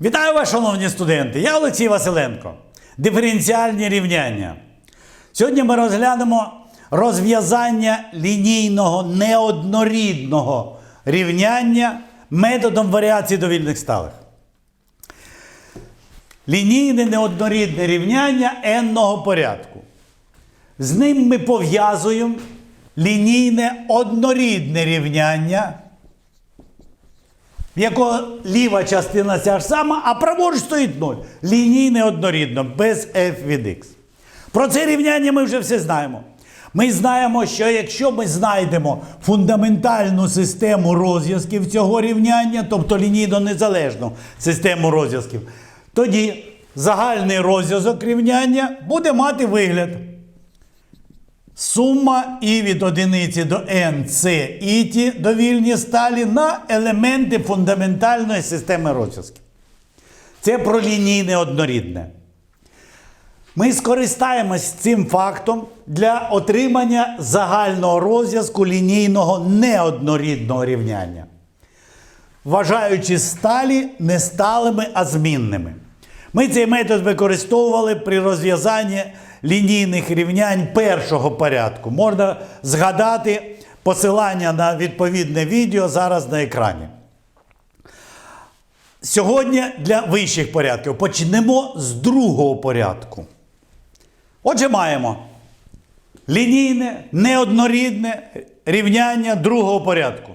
Вітаю вас, шановні студенти! Я Олексій Василенко. Диференціальні рівняння. Сьогодні ми розглянемо розв'язання лінійного неоднорідного рівняння методом варіації довільних сталих. Лінійне неоднорідне рівняння n-ного порядку. З ним ми пов'язуємо лінійне однорідне рівняння в якого ліва частина ця ж сама, а праворуч стоїть 0. Лінійне однорідно, без f від x. Про це рівняння ми вже все знаємо. Ми знаємо, що якщо ми знайдемо фундаментальну систему розв'язків цього рівняння, тобто лінійно незалежну систему розв'язків, тоді загальний розв'язок рівняння буде мати вигляд. Сума і від одиниці до n це і ті довільні сталі на елементи фундаментальної системи розв'язків. Це про лінійне однорідне. Ми скористаємось цим фактом для отримання загального розв'язку лінійного неоднорідного рівняння, вважаючи сталі не сталими, а змінними. Ми цей метод використовували при розв'язанні лінійних рівнянь першого порядку. Можна згадати посилання на відповідне відео зараз на екрані. Сьогодні для вищих порядків почнемо з другого порядку. Отже, маємо лінійне, неоднорідне рівняння другого порядку.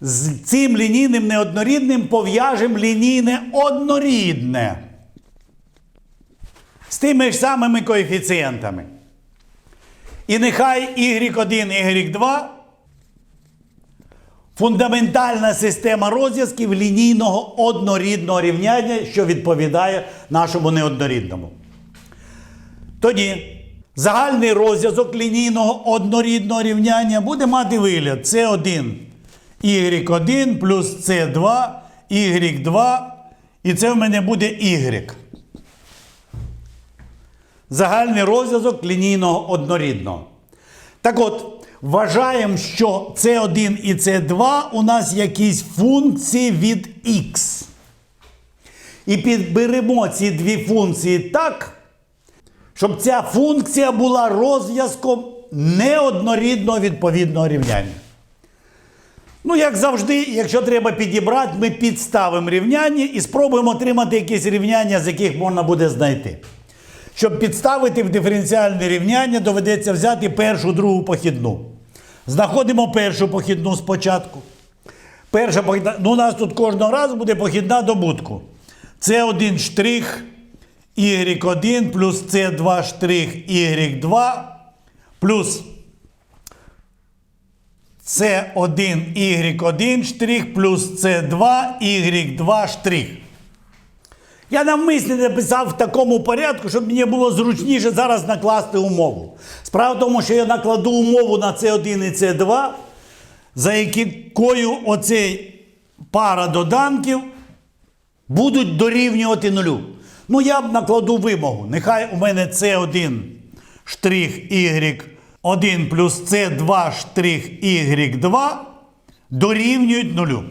З цим лінійним неоднорідним пов'яжемо лінійне однорідне. З тими ж самими коефіцієнтами. І нехай y1, y2 фундаментальна система розв'язків лінійного однорідного рівняння, що відповідає нашому неоднорідному. Тоді загальний розв'язок лінійного однорідного рівняння буде мати вигляд С1 y1 плюс С2 y2, і це в мене буде y. Загальний розв'язок лінійного однорідного. Так от, вважаємо, що С1 і С2 у нас якісь функції від х. І підберемо ці дві функції так, щоб ця функція була розв'язком неоднорідного відповідного рівняння. Ну, як завжди, якщо треба підібрати, ми підставимо рівняння і спробуємо отримати якесь рівняння, з яких можна буде знайти. Щоб підставити в диференціальне рівняння, доведеться взяти першу, другу похідну. Знаходимо першу похідну спочатку. Перша похідна, ну у нас тут кожного разу буде похідна добутку. Це один штрих y1 плюс С2 штрих y2 плюс С1 y1 штрих плюс С2 y2 штрих. Я навмисно написав в такому порядку, щоб мені було зручніше зараз накласти умову. Справа в тому, що я накладу умову на С1 і С2, за якою оцей пара доданків будуть дорівнювати нулю. Ну, я б накладу вимогу. Нехай у мене С1 штрих Y1 плюс С2 штрих Y2 дорівнюють нулю.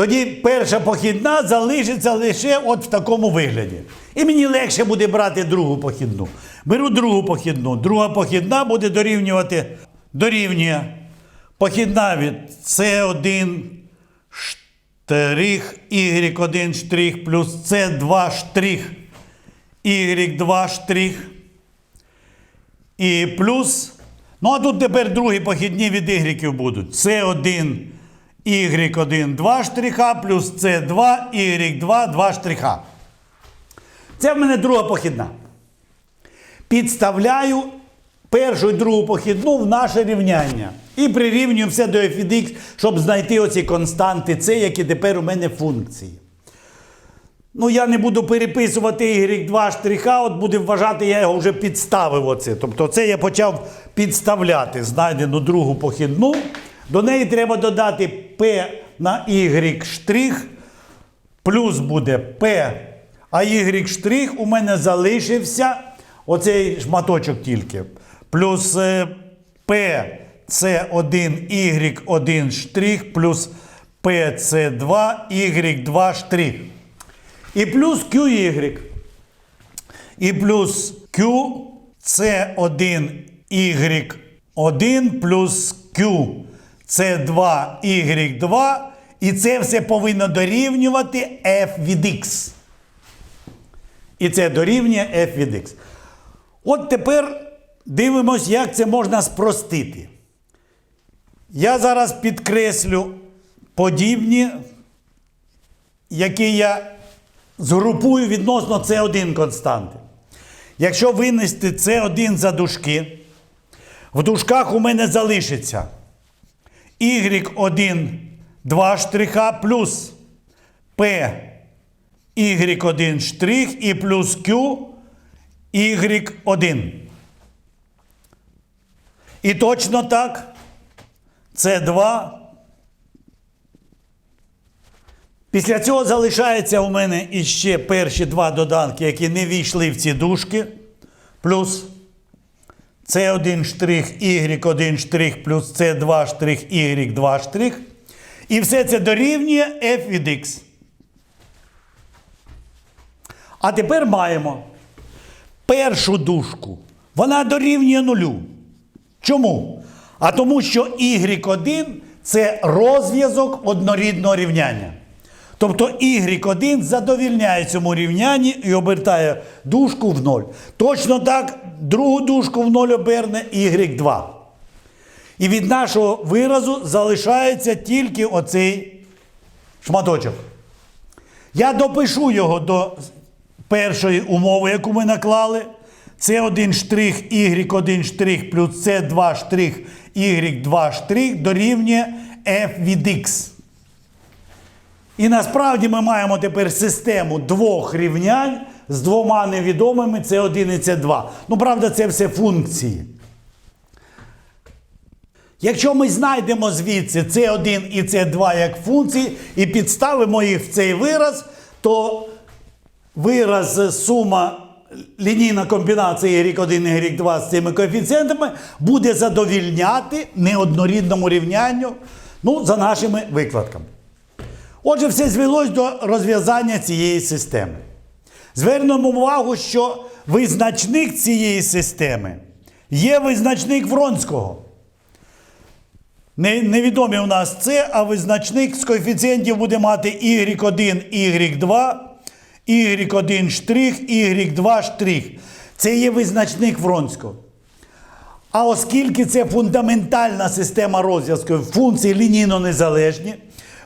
Тоді перша похідна залишиться лише от в такому вигляді. І мені легше буде брати другу похідну. Беру другу похідну. Друга похідна буде дорівнювати дорівнює похідна від С1 штрих, Y1 штрих плюс С2 штрих, Y2 штрих. І плюс. Ну, а тут тепер другі похідні від Y будуть. С1 y1 2 штриха плюс c2 y2 2 штриха. Це в мене друга похідна. Підставляю першу і другу похідну в наше рівняння. І прирівнюю все до f від x, щоб знайти оці константи c, які тепер у мене функції. Ну, я не буду переписувати y2 штриха, от буде вважати, я його вже підставив. оце. Тобто це я почав підставляти знайдену другу похідну. До неї треба додати P на Y штрих, плюс буде P, а Y штрих у мене залишився оцей шматочок тільки. Плюс P С1 Y1 штрих плюс PC2 Y2 штрих. І плюс QY. І плюс Q C1 Y1 плюс Q C2 Y2. І це все повинно дорівнювати f від x. І це дорівнює f від x. От тепер дивимось, як це можна спростити. Я зараз підкреслю подібні, які я згрупую відносно С1 константи. Якщо винести С1 за дужки, в дужках у мене залишиться y1 2 штриха плюс p y1 штрих і плюс q y1. І точно так. Це 2. Після цього залишається у мене іще перші два доданки, які не війшли в ці дужки. Плюс С1 штрих, Y1 штрих, плюс С2 штрих, Y2 штрих. І все це дорівнює f від x. А тепер маємо першу дужку. Вона дорівнює нулю. Чому? А тому, що y1 це розв'язок однорідного рівняння. Тобто y1 задовільняє цьому рівнянні і обертає дужку в 0. Точно так, другу дужку в 0 оберне y2. І від нашого виразу залишається тільки оцей шматочок. Я допишу його до першої умови, яку ми наклали. Це 1 штрих, y1 штрих плюс це 2 штрих, y2 штрих дорівнює f від x. І насправді ми маємо тепер систему двох рівнянь з двома невідомими це 1 і це 2. Ну, правда, це все функції. Якщо ми знайдемо звідси С1 і С2 як функції і підставимо їх в цей вираз, то вираз сума лінійна комбінація y1 і y2 з цими коефіцієнтами буде задовільняти неоднорідному рівнянню ну, за нашими викладками. Отже, все звелось до розв'язання цієї системи. Звернемо увагу, що визначник цієї системи є визначник Вронського. Невідомі у нас це, а визначник з коефіцієнтів буде мати y1, y2, y1 штрих, y2 штрих. Це є визначник Вронського. А оскільки це фундаментальна система розв'язку функції лінійно незалежні,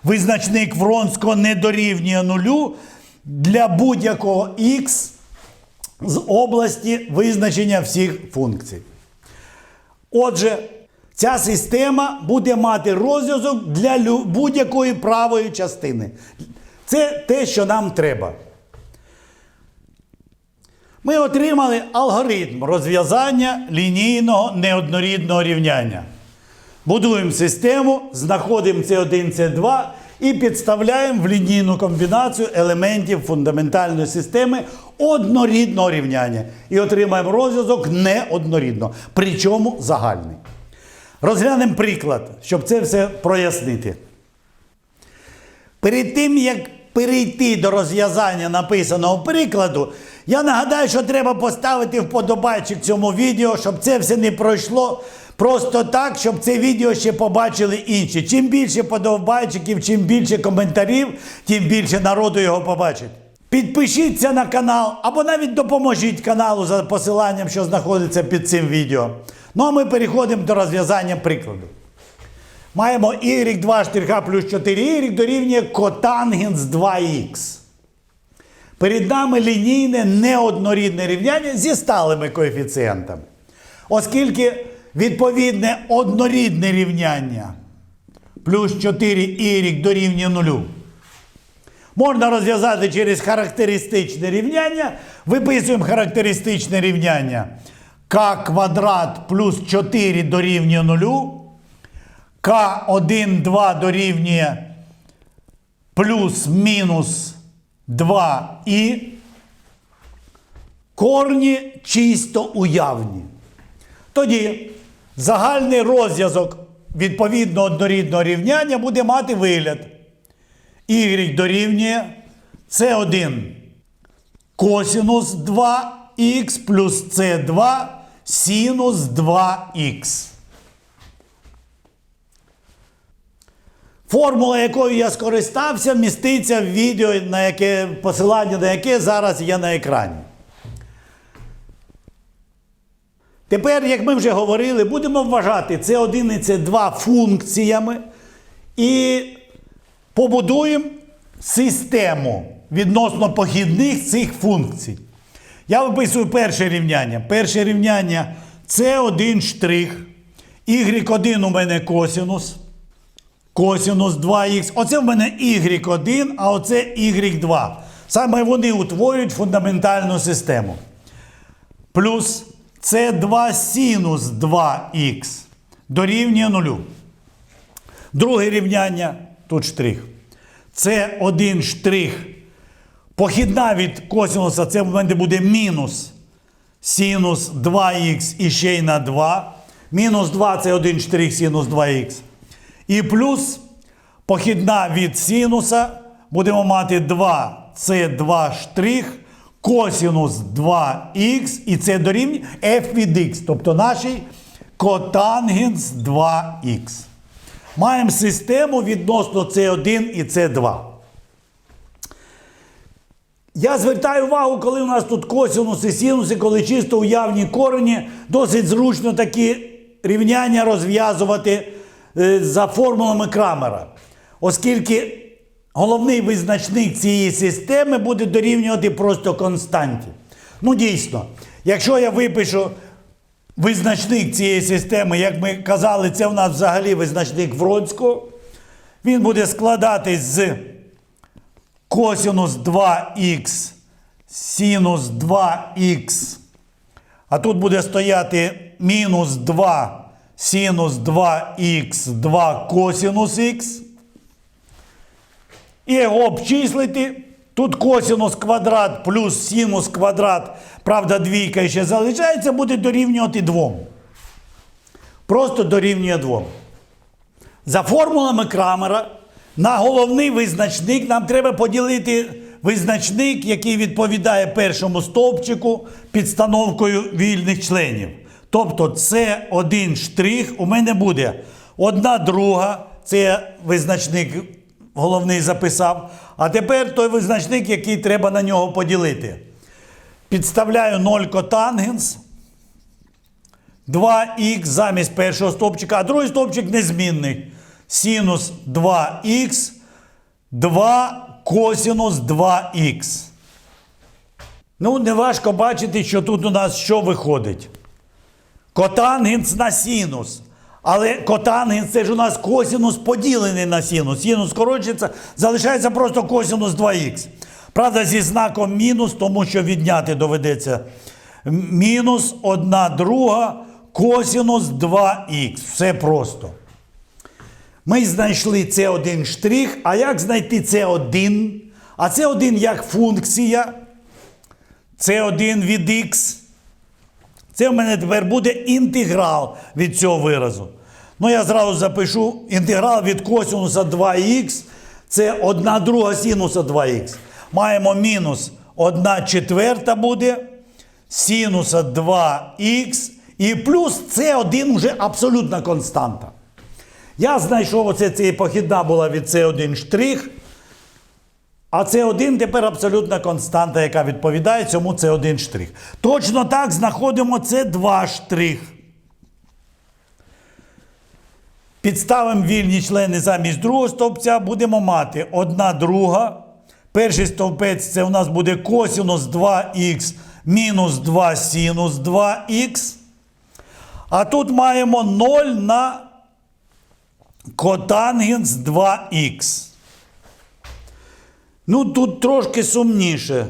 визначник Вронського не дорівнює нулю для будь-якого х з області визначення всіх функцій. Отже, ця система буде мати розв'язок для будь-якої правої частини. Це те, що нам треба. Ми отримали алгоритм розв'язання лінійного неоднорідного рівняння. Будуємо систему, знаходимо С1, С2 і підставляємо в лінійну комбінацію елементів фундаментальної системи однорідного рівняння. І отримаємо розв'язок неоднорідно, причому загальний. Розглянемо приклад, щоб це все прояснити. Перед тим, як перейти до розв'язання написаного прикладу, я нагадаю, що треба поставити вподобайчик цьому відео, щоб це все не пройшло просто так, щоб це відео ще побачили інші. Чим більше подобайчиків, чим більше коментарів, тим більше народу його побачить. Підпишіться на канал або навіть допоможіть каналу за посиланням, що знаходиться під цим відео. Ну а ми переходимо до розв'язання прикладу. Маємо y2 штирха плюс 4y дорівнює котангенс 2х. Перед нами лінійне неоднорідне рівняння зі сталими коефіцієнтами. Оскільки відповідне однорідне рівняння плюс 4y дорівнює 0. Можна розв'язати через характеристичне рівняння. Виписуємо характеристичне рівняння. k квадрат плюс 4 дорівнює 0. К1, 2 дорівнює плюс-мінус 2 і корні чисто уявні. Тоді Загальний розв'язок відповідно однорідного рівняння буде мати вигляд. Y дорівнює С1 косінус 2х плюс С2 синус 2х. Формула, якою я скористався, міститься в відео, на яке посилання на яке зараз є на екрані. Тепер, як ми вже говорили, будемо вважати С1 і С2 функціями і побудуємо систему відносно похідних цих функцій. Я виписую перше рівняння. Перше рівняння С1 штрих, y1 у мене косінус. Косінус 2х. Оце в мене y1, а оце y2. Саме вони утворюють фундаментальну систему. Плюс С2 синус 2х дорівнює нулю. Друге рівняння, тут штрих. С1 штрих. Похідна від косінуса, це в мене буде мінус синус 2х і ще й на 2. Мінус 2 це 1 штрих синус 2х. І плюс похідна від синуса будемо мати 2 це 2 штрих, косінус 2х, і це дорівнює f від х, тобто наш котангенс 2х. Маємо систему відносно С1 і С2. Я звертаю увагу, коли у нас тут косинуси, синуси, коли чисто уявні корені, досить зручно такі рівняння розв'язувати е, за формулами Крамера. Оскільки головний визначник цієї системи буде дорівнювати просто константі. Ну, дійсно, якщо я випишу визначник цієї системи, як ми казали, це в нас взагалі визначник Вронського, він буде складатись з косинус 2х, синус 2х. А тут буде стояти мінус 2 синус 2х, 2 косинус х. І обчислити. Тут косинус квадрат плюс синус квадрат, правда, двійка ще залишається, буде дорівнювати 2. Просто дорівнює 2. За формулами Крамера на головний визначник нам треба поділити визначник, який відповідає першому стовпчику підстановкою вільних членів. Тобто це один штрих у мене буде одна друга, це визначник головний записав. А тепер той визначник, який треба на нього поділити. Підставляю 0 котангенс. 2х замість першого стовпчика, а другий стовпчик незмінний. Синус 2х, 2 косинус 2х. Ну, неважко бачити, що тут у нас що виходить. Котангенс на синус. Але котангенс це ж у нас косинус поділений на синус. Синус скорочується, залишається просто косинус 2х. Правда, зі знаком мінус, тому що відняти доведеться. Мінус 1 друга косинус 2х. Все просто. Ми знайшли це один штрих. А як знайти це один? А це один як функція. Це один від х. Це в мене тепер буде інтеграл від цього виразу. Ну, я зразу запишу інтеграл від косинуса 2х. Це 1 друга синуса 2х. Маємо мінус 1 четверта буде синуса 2х. І плюс це один вже абсолютна константа. Я знайшов оце це похідна була від С1 штрих. А С1 тепер абсолютна константа, яка відповідає цьому С1 штрих. Точно так знаходимо С2 штрих. Підставимо вільні члени замість другого стовпця, будемо мати одна друга. Перший стовпець це у нас буде косинус 2х мінус 2 синус 2х. А тут маємо 0 на котангенс 2х. Ну, тут трошки сумніше.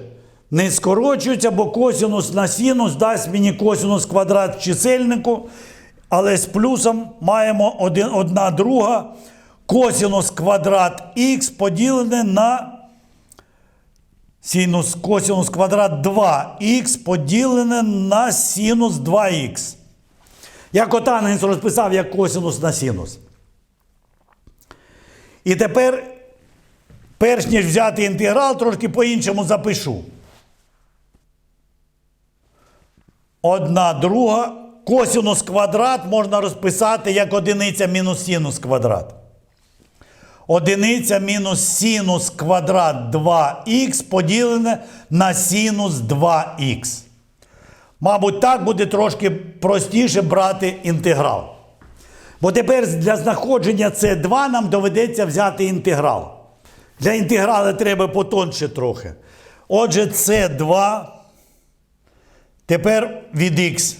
Не скорочується, бо косинус на синус дасть мені косинус квадрат чисельнику. Але з плюсом маємо один, одна друга косинус квадрат х поділене на синус косинус квадрат 2х поділене на синус 2х. Я котангенс розписав як косинус на синус. І тепер, перш ніж взяти інтеграл, трошки по-іншому запишу. Одна друга. Косинус квадрат можна розписати як одиниця мінус синус квадрат. Одиниця мінус синус квадрат 2х поділене на синус 2х. Мабуть, так буде трошки простіше брати інтеграл. Бо тепер для знаходження С2 нам доведеться взяти інтеграл. Для інтегралу треба потонше трохи. Отже, С2 тепер від х.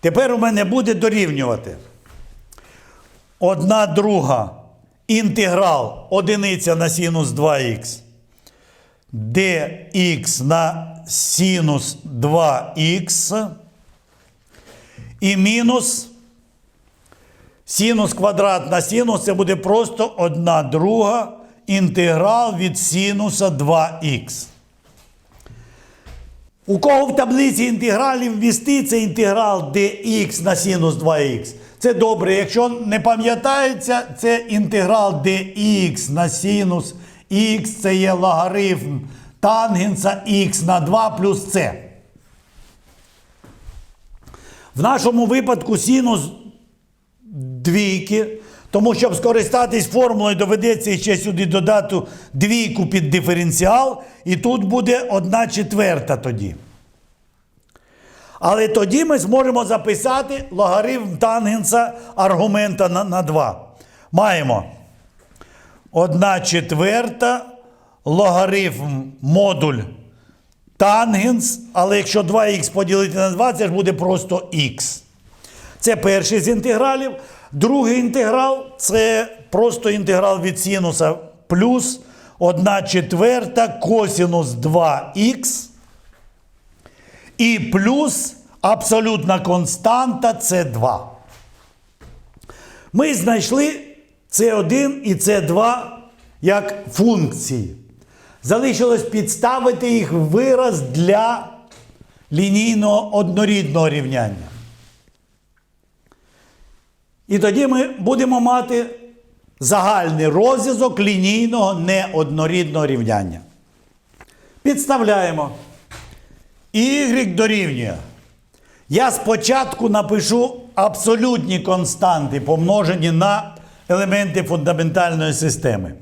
Тепер у мене буде дорівнювати. Одна друга інтеграл одиниця на синус 2х. dx на синус 2х. І мінус синус квадрат на синус це буде просто одна друга інтеграл від синуса 2х. У кого в таблиці інтегралів ввести це інтеграл dx на синус 2х. Це добре. Якщо не пам'ятається, це інтеграл dx на синус х, це є логарифм тангенса х на 2 плюс c. В нашому випадку синус двійки, тому щоб скористатись формулою, доведеться ще сюди додати двійку під диференціал, і тут буде 1 четверта тоді. Але тоді ми зможемо записати логарифм тангенса аргумента на, на 2. Маємо 1 четверта логарифм модуль тангенс, але якщо 2х поділити на 2, це ж буде просто х. Це перший з інтегралів. Другий інтеграл це просто інтеграл від синуса плюс 1 четверта косинус 2х. І плюс абсолютна константа С2. Ми знайшли С1 і С2 як функції. Залишилось підставити їх в вираз для лінійного однорідного рівняння. І тоді ми будемо мати загальний розв'язок лінійного неоднорідного рівняння. Підставляємо. Y дорівнює. Я спочатку напишу абсолютні константи, помножені на елементи фундаментальної системи.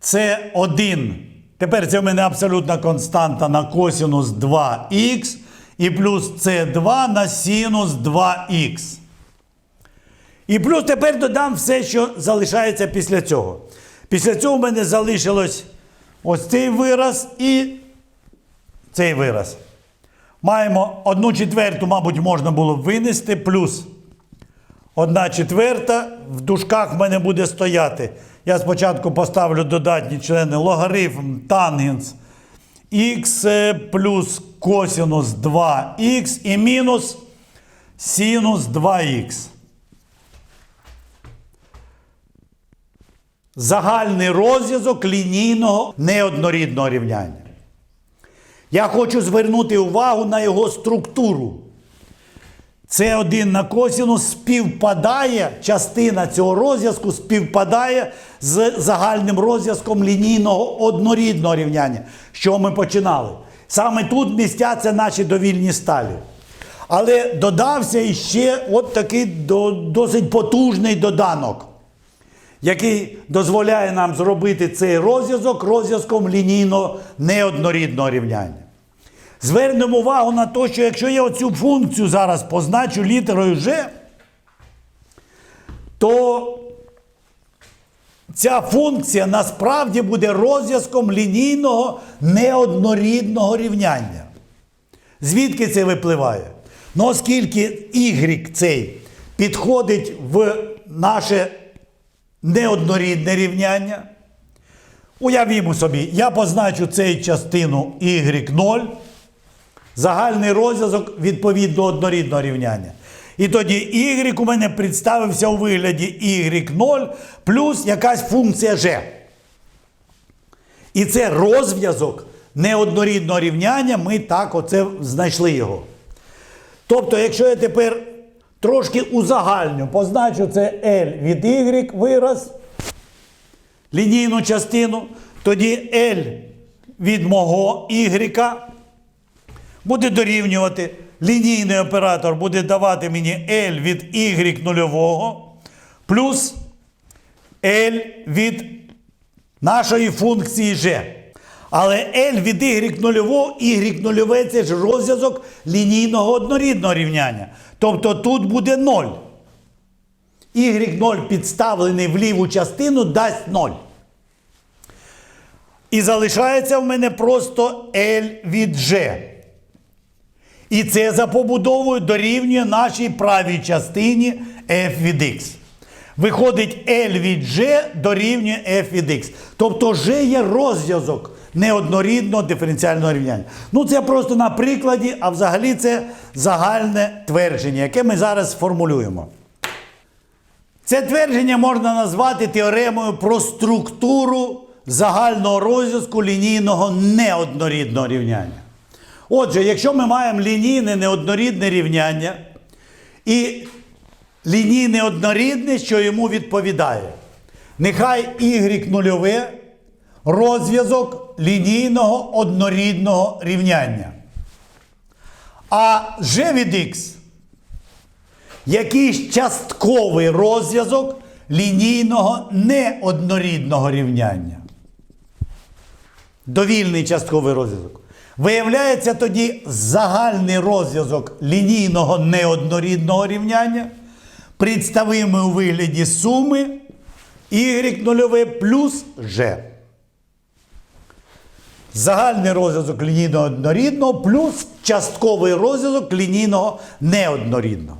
Це 1. Тепер це в мене абсолютна константа на косинус 2х і плюс С2 на синус 2х. І плюс тепер додам все, що залишається після цього. Після цього в мене залишилось ось цей вираз і цей вираз. Маємо одну четверту, мабуть, можна було б винести, плюс одна четверта в дужках в мене буде стояти. Я спочатку поставлю додатні члени логарифм тангенс х плюс косинус 2х і мінус синус 2х. Загальний розв'язок лінійного неоднорідного рівняння. Я хочу звернути увагу на його структуру. Це один на косинус співпадає, частина цього розв'язку співпадає з загальним розв'язком лінійного однорідного рівняння, чого ми починали. Саме тут містяться наші довільні сталі. Але додався іще от такий досить потужний доданок, який дозволяє нам зробити цей розв'язок розв'язком лінійного неоднорідного рівняння. Звернемо увагу на те, що якщо я оцю функцію зараз позначу літерою G, то ця функція насправді буде розв'язком лінійного неоднорідного рівняння. Звідки це випливає? Ну, оскільки y цей підходить в наше неоднорідне рівняння, уявімо собі, я позначу цей частину y0, загальний розв'язок відповідно однорідного рівняння. І тоді y у мене представився у вигляді y0 плюс якась функція g. І це розв'язок неоднорідного рівняння, ми так оце знайшли його. Тобто, якщо я тепер трошки узагальню. Позначу це L від Y вираз, лінійну частину. Тоді L від мого Y буде дорівнювати. Лінійний оператор буде давати мені L від Y нульового плюс L від нашої функції g. Але L від y нульового, y нульове це ж розв'язок лінійного однорідного рівняння. Тобто тут буде 0. Y0 підставлений в ліву частину дасть 0. І залишається в мене просто L від G. І це за побудовою дорівнює нашій правій частині f від x. Виходить, L від G дорівнює f від x. Тобто G є розв'язок неоднорідного диференціального рівняння. Ну, це просто на прикладі, а взагалі це загальне твердження, яке ми зараз сформулюємо. Це твердження можна назвати теоремою про структуру загального розв'язку лінійного неоднорідного рівняння. Отже, якщо ми маємо лінійне неоднорідне рівняння і лінійне однорідне, що йому відповідає, нехай y нульове розв'язок лінійного однорідного рівняння. А g від x якийсь частковий розв'язок лінійного неоднорідного рівняння. Довільний частковий розв'язок. Виявляється тоді загальний розв'язок лінійного неоднорідного рівняння, представимий у вигляді суми y нульове плюс g. Загальний розв'язок лінійного однорідного плюс частковий розв'язок лінійного неоднорідного.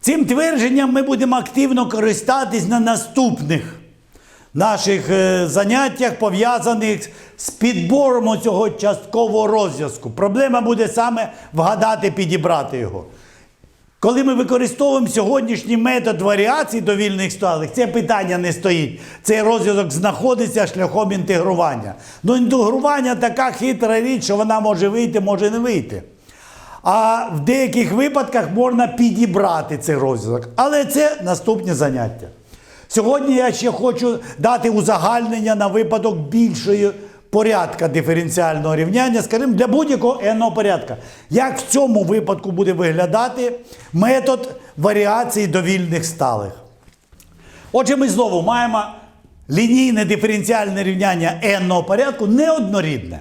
Цим твердженням ми будемо активно користатись на наступних наших е, заняттях, пов'язаних з підбором цього часткового розв'язку. Проблема буде саме вгадати, підібрати його. Коли ми використовуємо сьогоднішній метод варіацій довільних сталих, це питання не стоїть. Цей розв'язок знаходиться шляхом інтегрування. Ну, інтегрування така хитра річ, що вона може вийти, може не вийти. А в деяких випадках можна підібрати цей розв'язок. Але це наступні заняття. Сьогодні я ще хочу дати узагальнення на випадок більшої порядка диференціального рівняння, скажімо, для будь-якого n порядка. Як в цьому випадку буде виглядати метод варіації довільних сталих? Отже, ми знову маємо лінійне диференціальне рівняння n порядку неоднорідне.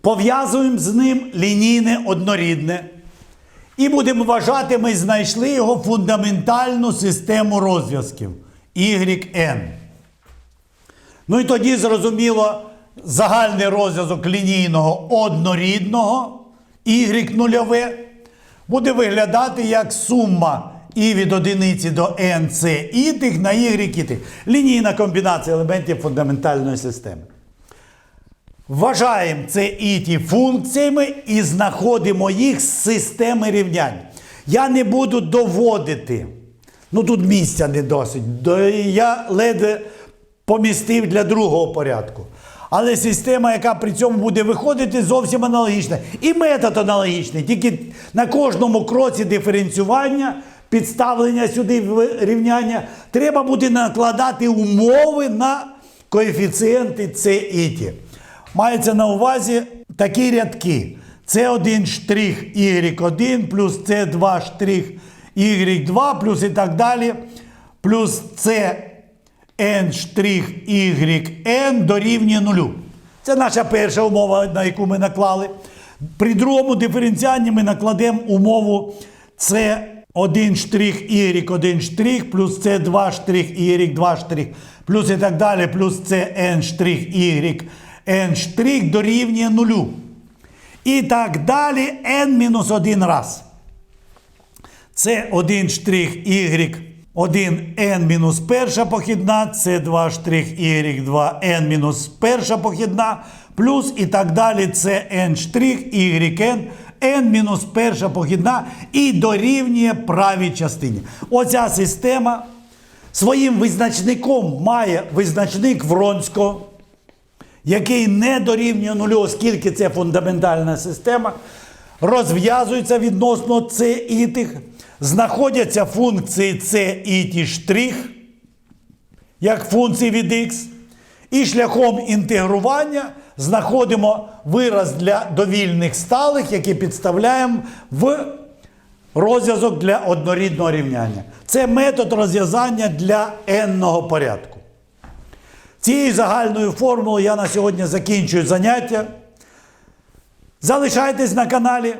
Пов'язуємо з ним лінійне однорідне. І будемо вважати, ми знайшли його фундаментальну систему розв'язків yn. Ну і тоді, зрозуміло, загальний розв'язок лінійного однорідного y нульове буде виглядати як сума і від одиниці до n це і на y і тих. Лінійна комбінація елементів фундаментальної системи. Вважаємо це і ті функціями і знаходимо їх з системи рівнянь. Я не буду доводити. Ну тут місця не досить. Я ледве помістив для другого порядку. Але система, яка при цьому буде виходити, зовсім аналогічна. І метод аналогічний. Тільки на кожному кроці диференціювання, підставлення сюди рівняння, треба буде накладати умови на коефіцієнти С і Т. Мається на увазі такі рядки. С1 штрих Y1 плюс С2 штрих Y2 плюс і так далі. Плюс Cn YN дорівнює нулю. Це наша перша умова, на яку ми наклали. При другому диференціанні ми накладемо умову С1 штрих Y1 штрих плюс С2 штрих Y2 штрих плюс і так далі, плюс Cn штрих YN штрих дорівнює нулю. І так далі n-1 раз. Це 1 штрих y 1 n мінус перша похідна, це 2 штрих y 2 n мінус перша похідна, плюс і так далі це n штрих y n мінус перша похідна і дорівнює правій частині. Оця система своїм визначником має визначник Вронського який не дорівнює нулю, оскільки це фундаментальна система. розв'язуються відносно С і тих, знаходяться функції С і ті штрих, як функції від х, і шляхом інтегрування знаходимо вираз для довільних сталих, який підставляємо в розв'язок для однорідного рівняння. Це метод розв'язання для n-ного порядку. Цією загальною формулою я на сьогодні закінчую заняття. Залишайтесь на каналі.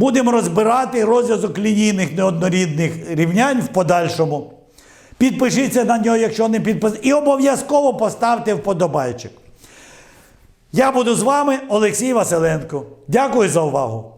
Будемо розбирати розв'язок лінійних неоднорідних рівнянь в подальшому. Підпишіться на нього, якщо не підписані. І обов'язково поставте вподобайчик. Я буду з вами, Олексій Василенко. Дякую за увагу.